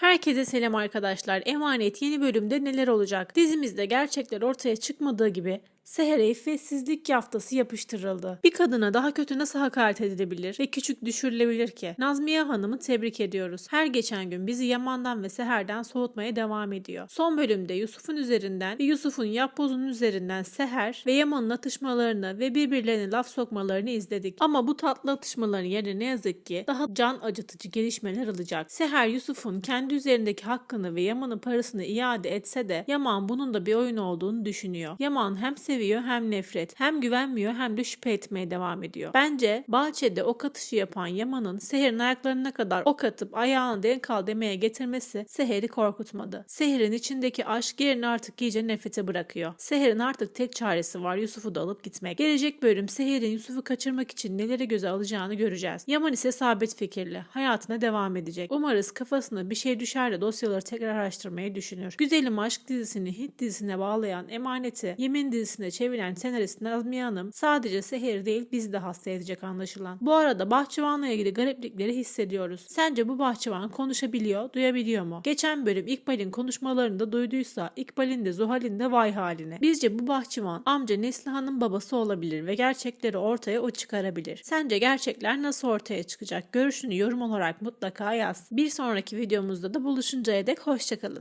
Herkese selam arkadaşlar. Emanet yeni bölümde neler olacak? Dizimizde gerçekler ortaya çıkmadığı gibi Seher'e iffetsizlik yaftası yapıştırıldı. Bir kadına daha kötü nasıl hakaret edilebilir ve küçük düşürülebilir ki? Nazmiye Hanım'ı tebrik ediyoruz. Her geçen gün bizi Yaman'dan ve Seher'den soğutmaya devam ediyor. Son bölümde Yusuf'un üzerinden ve Yusuf'un yapbozunun üzerinden Seher ve Yaman'ın atışmalarını ve birbirlerine laf sokmalarını izledik. Ama bu tatlı atışmaların yerine ne yazık ki daha can acıtıcı gelişmeler alacak. Seher Yusuf'un kendi üzerindeki hakkını ve Yaman'ın parasını iade etse de Yaman bunun da bir oyun olduğunu düşünüyor. Yaman hem seviyor hem nefret, hem güvenmiyor hem de şüphe etmeye devam ediyor. Bence bahçede ok atışı yapan Yaman'ın Seher'in ayaklarına kadar ok atıp ayağını denk al demeye getirmesi Seher'i korkutmadı. Seher'in içindeki aşk yerini artık iyice nefrete bırakıyor. Seher'in artık tek çaresi var Yusuf'u da alıp gitmek. Gelecek bölüm Seher'in Yusuf'u kaçırmak için neleri göze alacağını göreceğiz. Yaman ise sabit fikirli. Hayatına devam edecek. Umarız kafasına bir şey düşer de dosyaları tekrar araştırmayı düşünür. Güzelim Aşk dizisini Hit dizisine bağlayan Emaneti Yemin dizisine çeviren senarist Nazmiye Hanım sadece Seher'i değil bizi de hasta edecek anlaşılan. Bu arada bahçıvanla ilgili gariplikleri hissediyoruz. Sence bu bahçıvan konuşabiliyor, duyabiliyor mu? Geçen bölüm İkbal'in konuşmalarını da duyduysa İkbal'in de Zuhal'in de vay haline. Bizce bu bahçıvan amca Neslihan'ın babası olabilir ve gerçekleri ortaya o çıkarabilir. Sence gerçekler nasıl ortaya çıkacak? Görüşünü yorum olarak mutlaka yaz. Bir sonraki videomuzda da buluşuncaya dek hoşçakalın.